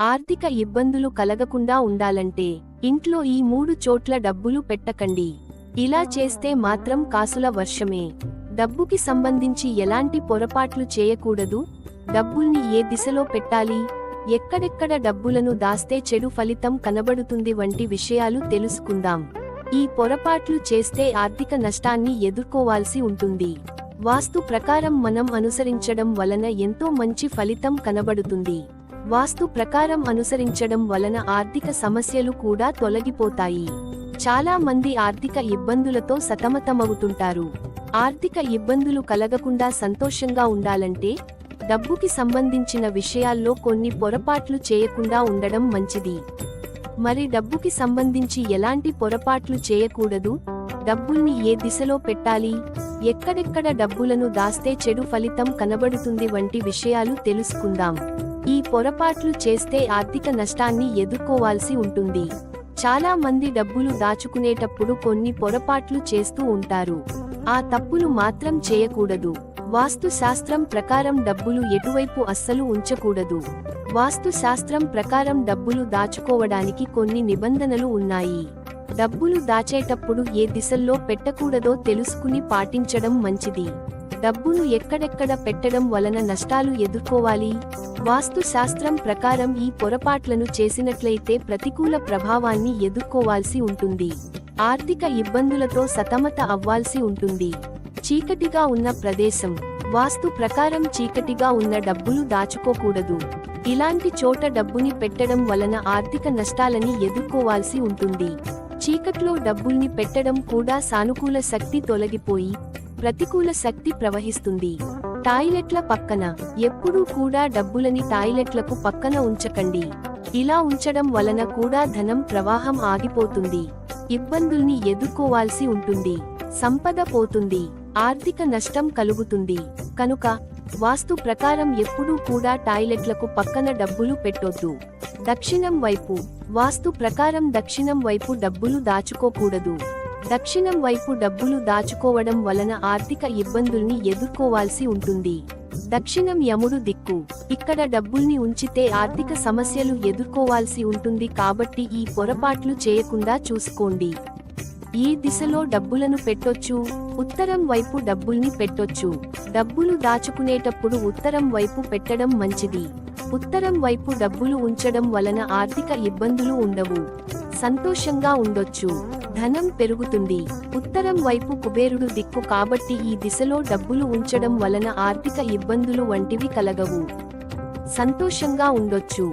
ఆర్థిక ఇబ్బందులు కలగకుండా ఉండాలంటే ఇంట్లో ఈ మూడు చోట్ల డబ్బులు పెట్టకండి. ఇలా చేస్తే మాత్రం కాసుల వర్షమే. డబ్బుకి సంబంధించి ఎలాంటి పొరపాట్లు చేయకూడదు. డబ్బుల్ని ఏ దిశలో పెట్టాలి? ఎక్కడెక్కడ డబ్బులను దాస్తే చెడు ఫలితం కనబడుతుంది వంటి విషయాలు తెలుసుకుందాం. ఈ పొరపాట్లు చేస్తే ఆర్థిక నష్టాన్ని ఎదుర్కోవాల్సి ఉంటుంది. వాస్తు ప్రకారం మనం అనుసరించడం వలన ఎంతో మంచి ఫలితం కనబడుతుంది. వాస్తు ప్రకారం అనుసరించడం వలన ఆర్థిక సమస్యలు కూడా తొలగిపోతాయి. చాలా మంది ఆర్థిక ఇబ్బందులతో సతమతమవుతుంటారు. ఆర్థిక ఇబ్బందులు కలగకుండా సంతోషంగా ఉండాలంటే డబ్బుకి సంబంధించిన విషయాల్లో కొన్ని పొరపాట్లు చేయకుండా ఉండడం మంచిది. మరి డబ్బుకి సంబంధించి ఎలాంటి పొరపాట్లు చేయకూడదు? డబ్బుల్ని ఏ దిశలో పెట్టాలి? ఎక్కడెక్కడ డబ్బులను దాస్తే చెడు ఫలితం కనబడుతుంది వంటి విషయాలు తెలుసుకుందాం. ఈ పొరపాట్లు చేస్తే ఆర్థిక నష్టాన్ని ఎదుర్కోవాల్సి ఉంటుంది. చాలా మంది డబ్బులు దాచుకునేటప్పుడు కొన్ని పొరపాట్లు చేస్తూ ఉంటారు. ఆ తప్పులు మాత్రం చేయకూడదు. వాస్తు శాస్త్రం ప్రకారం డబ్బులు ఎటువైపు అస్సలు ఉంచకూడదు. వాస్తు శాస్త్రం ప్రకారం డబ్బులు దాచుకోవడానికి కొన్ని నిబంధనలు ఉన్నాయి. డబ్బులు దాచేటప్పుడు ఏ దిశల్లో పెట్టకూడదో తెలుసుకుని పాటించడం మంచిది. డబ్బును ఎక్కడెక్కడ పెట్టడం వలన నష్టాలు ఎదుర్కోవాలి? వాస్తు శాస్త్రం ప్రకారం ఈ పొరపాట్లను చేసినట్లయితే ప్రతికూల ప్రభావాన్ని ఎదుర్కోవాల్సి ఉంటుంది. ఆర్థిక ఇబ్బందులతో సతమత అవ్వాల్సి ఉంటుంది. చీకటిగా ఉన్న ప్రదేశం. వాస్తు ప్రకారం చీకటిగా ఉన్న డబ్బులు దాచుకోకూడదు. ఇలాంటి చోట డబ్బుని పెట్టడం వలన ఆర్థిక నష్టాలని ఎదుర్కోవాల్సి ఉంటుంది. చీకట్లో డబ్బుల్ని పెట్టడం కూడా సానుకూల శక్తి తొలగిపోయి ప్రతికూల శక్తి ప్రవహిస్తుంది. టాయిలెట్ల పక్కన ఎప్పుడూ కూడా డబ్బులని టాయిలెట్లకు పక్కన ఉంచకండి. ఇలా ఉంచడం వలన కూడా ధనం ప్రవాహం ఆగిపోతుంది. ఇబ్బందుల్ని ఎదుర్కోవాల్సి ఉంటుంది. సంపద పోతుంది. ఆర్థిక నష్టం కలుగుతుంది. కనుక వాస్తు ప్రకారం ఎప్పుడూ కూడా టాయిలెట్లకు పక్కన డబ్బులు పెట్టొద్దు. దక్షిణం వైపు వాస్తు ప్రకారం దక్షిణం వైపు డబ్బులు దాచుకోకూడదు. దక్షిణం వైపు డబ్బులు దాచుకోవడం వలన ఆర్థిక ఇబ్బందుల్ని ఎదుర్కోవాల్సి ఉంటుంది. దక్షిణం యముడు దిక్కు. ఇక్కడ డబ్బుల్ని ఉంచితే ఆర్థిక సమస్యలు ఎదుర్కోవాల్సి ఉంటుంది కాబట్టి ఈ పొరపాట్లు చేయకుండా చూసుకోండి. ఈ దిశలో డబ్బులను పెట్టొచ్చు. ఉత్తరం వైపు డబ్బుల్ని పెట్టొచ్చు. డబ్బులు దాచుకునేటప్పుడు ఉత్తరం వైపు పెట్టడం మంచిది. ఉత్తరం వైపు డబ్బులు ఉంచడం వలన ఆర్థిక ఇబ్బందులు ఉండవు. సంతోషంగా ఉండొచ్చు. ధనం పెరుగుతుంది. ఉత్తరం వైపు కుబేరుడు దిక్కు కాబట్టి ఈ దిశలో డబ్బులు ఉంచడం వలన ఆర్థిక ఇబ్బందులు వంటివి కలగవు. సంతోషంగా ఉండొచ్చు.